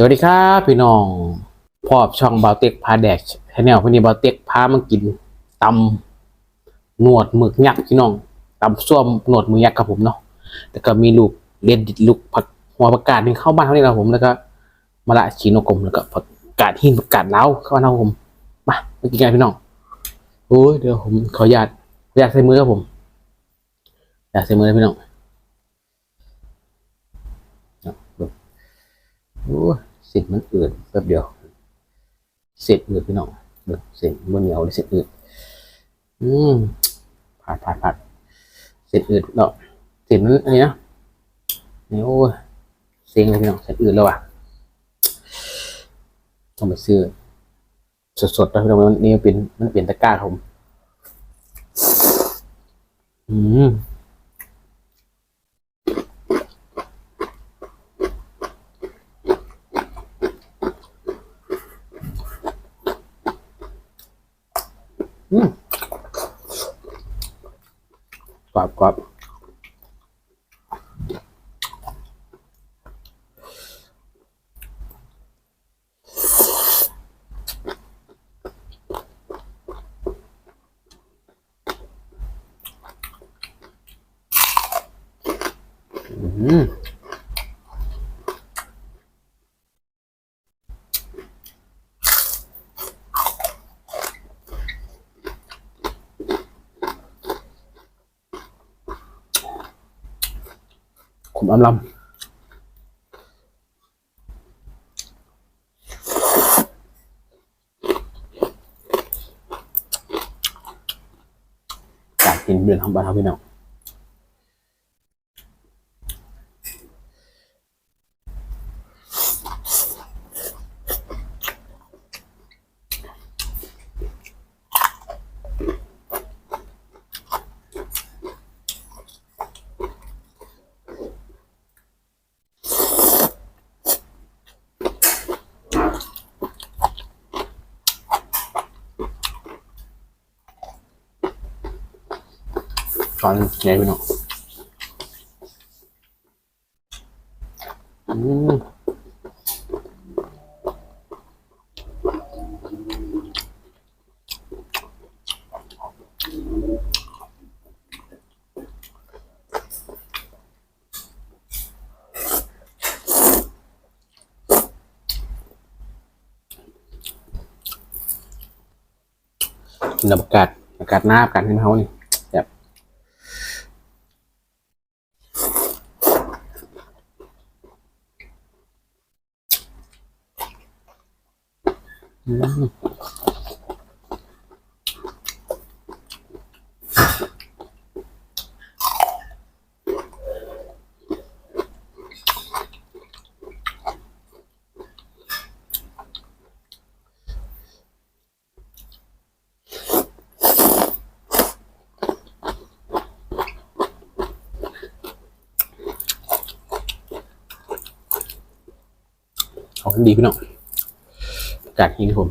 สวัสดีครับพี่น้องพอบช่องบาเต็กพาแดกชแนลวันนี้บาเต็กพามากินตำหนวดหมึกยักษ์พี่น้องตำส้วมหนวดหมึกยักษ์ครับผมเนาะแล้วก็มีลูกเลียนดิดลูกผักหัวผักกาดนี่เข้าบ้านเขานี่ครับผมแล้วก็มะละชีโนกลมแล้วก็ผักกาดหินผักกาดเล้าวเข้าบ้านเขาครับผมมามากินกันพี่น้องโอ้ยเดี๋ยวผมขออนุญาตขออนุญาตใส่มือครับผมอยากใส่มือเลยพี่น้องโอ้ย นมันอืดแป๊บเดียวเสร็จอืดพี่น้องเบิ่งเส้นบนเหนียวเลยเสร็จอืดอืมผัดผัดผัดเสร็จอืดเนาะเส้นมันอันนี้นะเนี่ยโอ้ยเซ็งเลยพี่น้องเสร็จอืดแล้วอะต้องไปซื้อสดๆแล้วพี่น้องมันนี่มันเป็นมันเปลี่ยนตะกร้ารับผมอืม อืมกรอบกรอบอืม ขมอำลำการกินเดือนของบ้านเขาพี่น้อง ตอนใหญ่ไปหน่อยอืมกินอากาศอากาศหน้าอากาศเที่เขานี่ แบบอืมเอาดีพี่น้อง จากาศที่ผม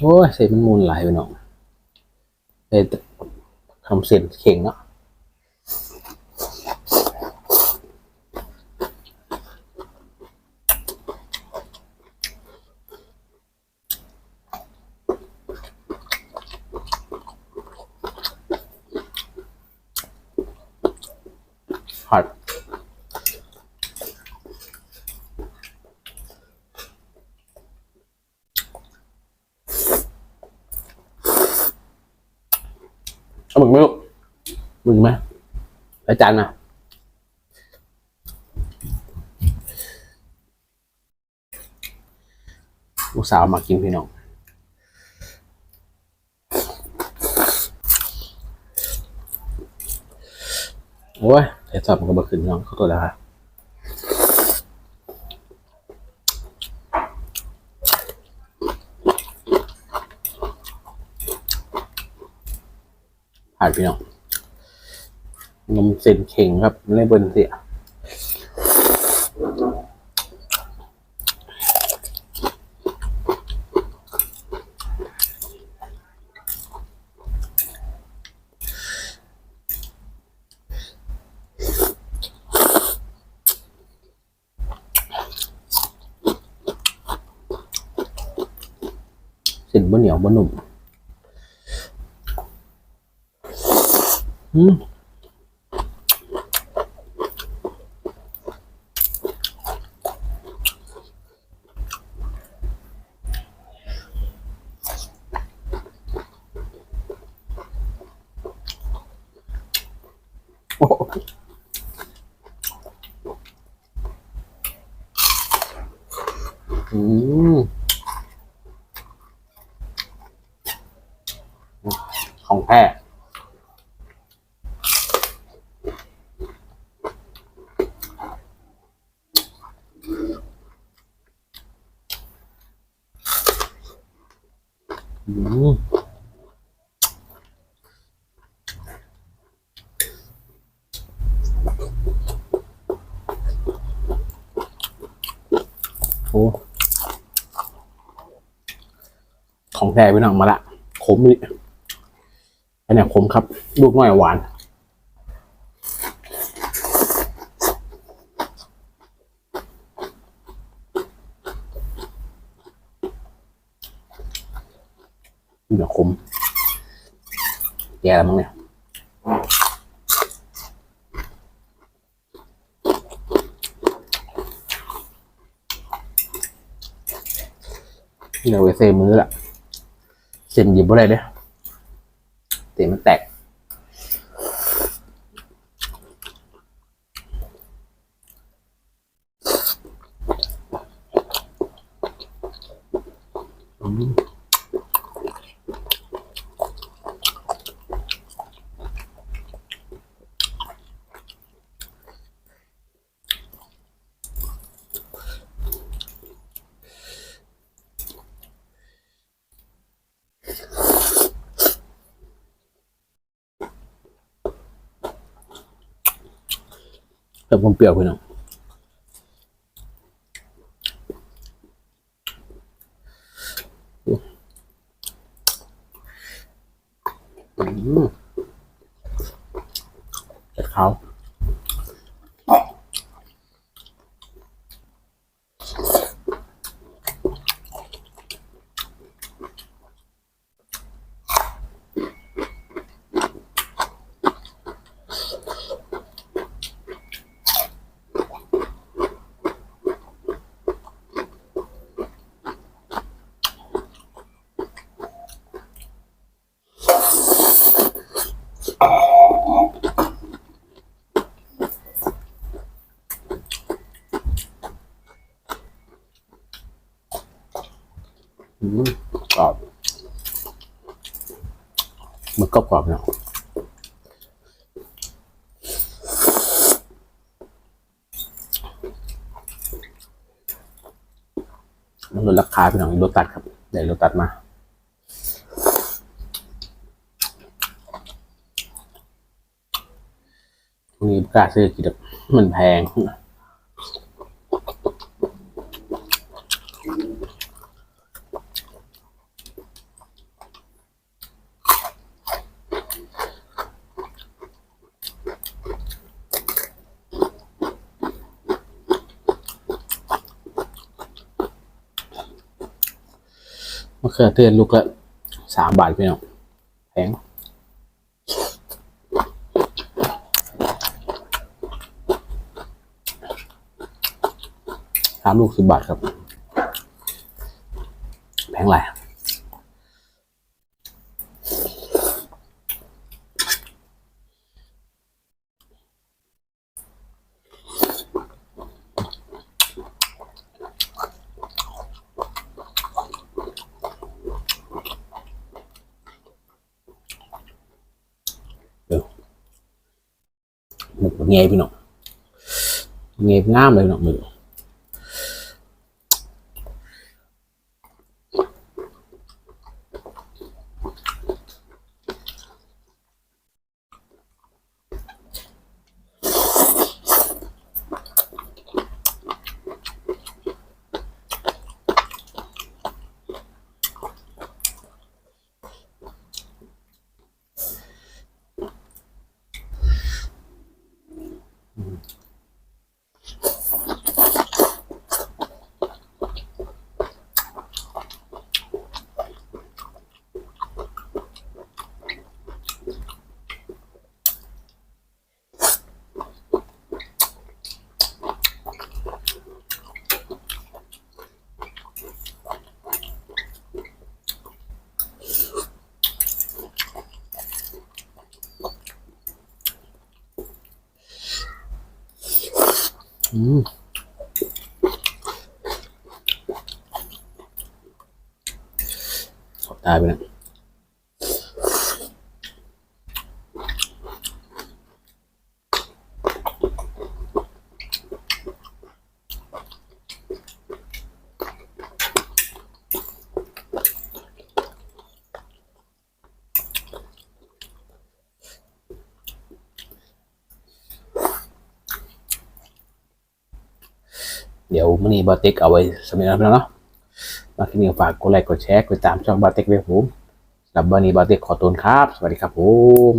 โอ้ยเส้นมันมูลไหลไปหน่อยเลยทำเส้นเข่งเนาะผัดเอาหมึกไหมลูกห มึกไหมอาจารย์นะลูกสาวมากินพี่น้องโอ้ยเดี๋ยวสอบมันก็มาขึ้นพี่น้องเขอโทษแล้วครับผ่านพี่น้อง นมเซนเข่งครับไม่เบิ่นเสียเส้นบะเหนียวบะหนุ่มอืม ของแท้โอ้ของแท้พี่น้องมาละขมเลย อันนี้ขมครับ ลูกน้อยหวานเดี๋ยขมแย่แล้วมั้งเนี่ยเดี๋ยวไปเซมือละเส้นหยิบอะไรเด้อ เสียงมันแตก อืม เติมความเปรี้ยวพี่น้องอืมเขา กรอบมันก็กรอบเนาะลดราคาพี่น้องลดตัดครับเดี๋ยวลดตัดมามีกล้าซื้อกินแบบมันแพง มะเขือเทศลูกละสามบาทพี่น้องแพงสามลูกสิบบาทครับ แพงไร หมึกเงยพี่น้องเงยงามเลยพี่น้อ งหมึกอืมตายไปแล้ เดี๋ยวมื้อนี้บาติกเอาไว้สำหรับแล้วเนาะมาที่นี่ฝากกดไลค์กดแชร์กดติดตามช่องบาติกไว้ผมสำหรับวันนี้บาติกขอตัวครับ สวัสดีครับผม